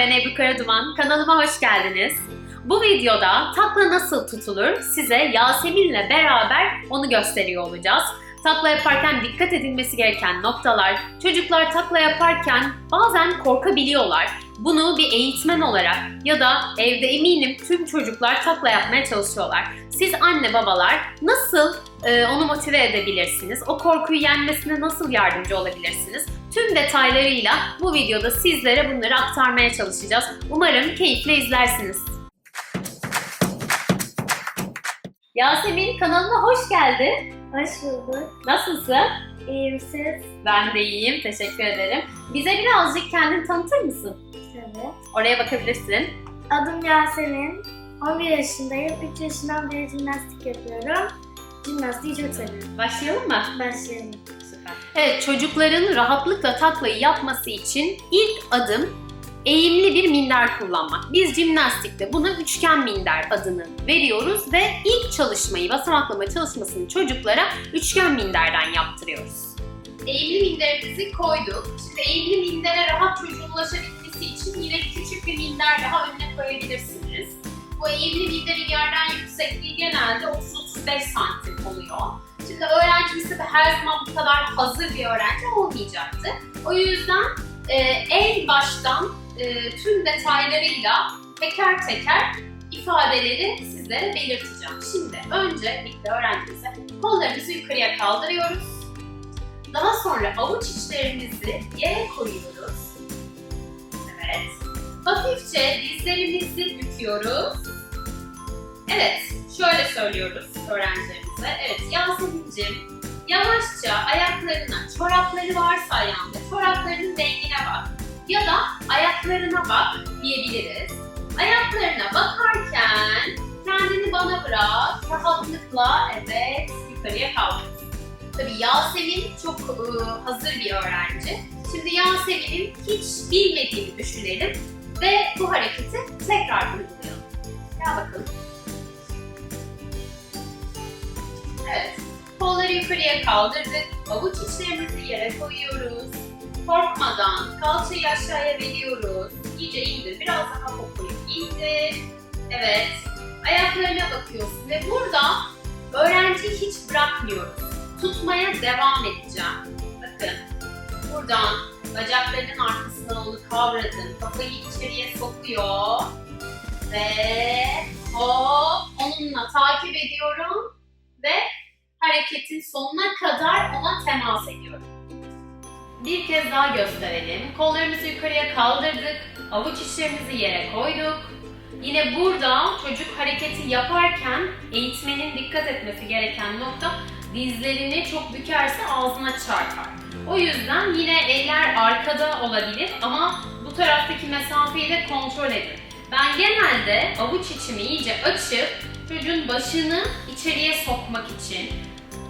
ben Ebru Karaduman. Kanalıma hoş geldiniz. Bu videoda takla nasıl tutulur size Yasemin'le beraber onu gösteriyor olacağız. Takla yaparken dikkat edilmesi gereken noktalar, çocuklar takla yaparken bazen korkabiliyorlar. Bunu bir eğitmen olarak ya da evde eminim tüm çocuklar takla yapmaya çalışıyorlar. Siz anne babalar nasıl e, onu motive edebilirsiniz? O korkuyu yenmesine nasıl yardımcı olabilirsiniz? Tüm detaylarıyla bu videoda sizlere bunları aktarmaya çalışacağız. Umarım keyifle izlersiniz. Yasemin kanalıma hoş geldin. Hoş bulduk. Nasılsın? İyiyim siz? Ben de iyiyim, teşekkür ederim. Bize birazcık kendini tanıtır mısın? Evet. Oraya bakabilirsin. Adım Yasemin. 11 yaşındayım. 3 yaşından beri jimnastik yapıyorum. Jimnastiği çok seviyorum. Başlayalım mı? Başlayalım. Evet, çocukların rahatlıkla taklayı yapması için ilk adım eğimli bir minder kullanmak. Biz jimnastikte buna üçgen minder adını veriyoruz ve ilk çalışmayı, basamaklama çalışmasını çocuklara üçgen minderden yaptırıyoruz. Eğimli minderimizi koyduk. Şimdi eğimli mindere rahat çocuğun ulaşabilmesi için yine küçük bir minder daha önüne koyabilirsiniz. Bu eğimli minderin yerden yüksekliği genelde 30-35 santim oluyor. Şimdi öğrencimiz de her zaman bu kadar hazır bir öğrenci olmayacaktı. O yüzden e, en baştan e, tüm detaylarıyla teker teker ifadeleri sizlere belirteceğim. Şimdi öncelikle öğrencimize kollarımızı yukarıya kaldırıyoruz. Daha sonra avuç içlerimizi yere koyuyoruz. Evet. Hafifçe dizlerimizi büküyoruz. Evet, şöyle söylüyoruz öğrencilerimize. Evet, Yasemin'cim yavaşça ayaklarına, çorapları varsa ayağında, çoraplarının rengine bak. Ya da ayaklarına bak diyebiliriz. Ayaklarına bakarken kendini bana bırak, rahatlıkla evet yukarıya kaldır. Tabii Yasemin çok e, hazır bir öğrenci. Şimdi Yasemin'in hiç bilmediğini düşünelim ve bu hareketi tekrar uygulayalım. Gel bakalım. Kolları yukarıya kaldırdık. Avuç içlerimizi yere koyuyoruz. Korkmadan kalçayı aşağıya veriyoruz. İyice indir. Biraz daha popoyu indir. Evet. Ayaklarına bakıyorsun ve burada öğrenciyi hiç bırakmıyoruz. Tutmaya devam edeceğim. Bakın. Buradan bacaklarının arkasına onu kavradın. Kafayı içeriye sokuyor. Ve hop onunla takip ediyorum hareketin sonuna kadar ona temas ediyorum. Bir kez daha gösterelim. Kollarımızı yukarıya kaldırdık. Avuç içlerimizi yere koyduk. Yine burada çocuk hareketi yaparken eğitmenin dikkat etmesi gereken nokta dizlerini çok bükerse ağzına çarpar. O yüzden yine eller arkada olabilir ama bu taraftaki mesafeyi de kontrol edin. Ben genelde avuç içimi iyice açıp çocuğun başını içeriye sokmak için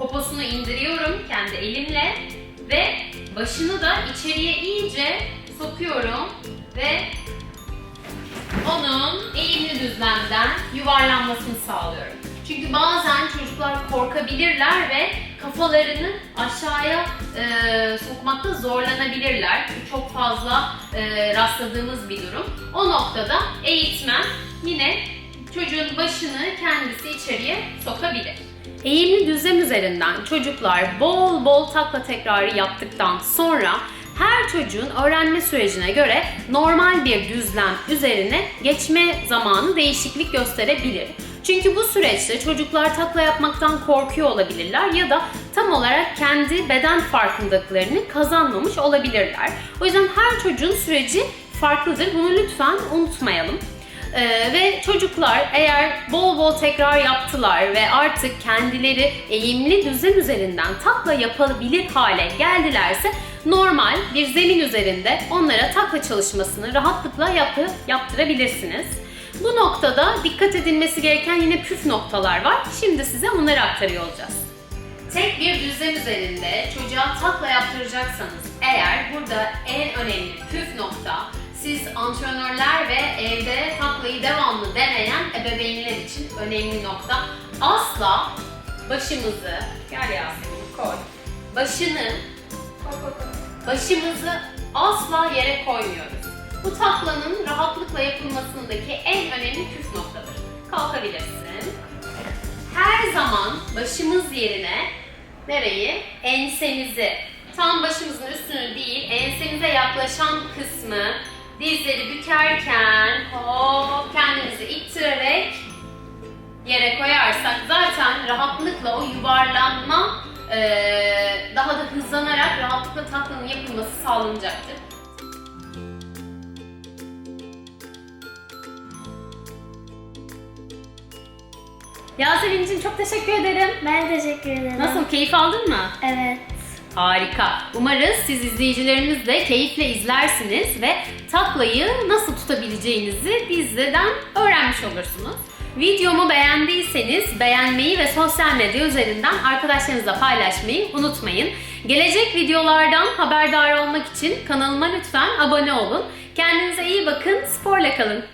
poposunu indiriyorum kendi elimle ve başını da içeriye iyice sokuyorum ve onun eğimli düzlemden yuvarlanmasını sağlıyorum. Çünkü bazen çocuklar korkabilirler ve kafalarını aşağıya e, sokmakta zorlanabilirler. Bu çok fazla e, rastladığımız bir durum. O noktada eğitmen yine çocuğun başını kendisi içeriye sokabilir. Eğimli düzlem üzerinden çocuklar bol bol takla tekrarı yaptıktan sonra her çocuğun öğrenme sürecine göre normal bir düzlem üzerine geçme zamanı değişiklik gösterebilir. Çünkü bu süreçte çocuklar takla yapmaktan korkuyor olabilirler ya da tam olarak kendi beden farkındalıklarını kazanmamış olabilirler. O yüzden her çocuğun süreci farklıdır. Bunu lütfen unutmayalım. Ee, ve çocuklar eğer bol bol tekrar yaptılar ve artık kendileri eğimli düzlem üzerinden takla yapabilir hale geldilerse normal bir zemin üzerinde onlara takla çalışmasını rahatlıkla yapı, yaptırabilirsiniz. Bu noktada dikkat edilmesi gereken yine püf noktalar var. Şimdi size onları aktarıyor olacağız. Tek bir düzlem üzerinde çocuğa takla yaptıracaksanız eğer burada en önemli püf nokta siz antrenörler ve evde devamlı deneyen ebeveynler için önemli nokta asla başımızı gel Yasemin koy. Başını başımızı asla yere koymuyoruz. Bu taklanın rahatlıkla yapılmasındaki en önemli püf noktadır. Kalkabilirsin. Her zaman başımız yerine nereyi? Ensemizi, tam başımızın üstünü değil, ensemize yaklaşan kısmı dizleri bükerken hop kendimizi ittirerek yere koyarsak zaten rahatlıkla o yuvarlanma eee, daha da hızlanarak rahatlıkla taklanın yapılması sağlanacaktır. Yasemin'ciğim çok teşekkür ederim. Ben teşekkür ederim. Nasıl, keyif aldın mı? Evet. Harika. Umarız siz izleyicilerimiz de keyifle izlersiniz ve taklayı nasıl tutabileceğinizi bizden öğrenmiş olursunuz. Videomu beğendiyseniz beğenmeyi ve sosyal medya üzerinden arkadaşlarınızla paylaşmayı unutmayın. Gelecek videolardan haberdar olmak için kanalıma lütfen abone olun. Kendinize iyi bakın, sporla kalın.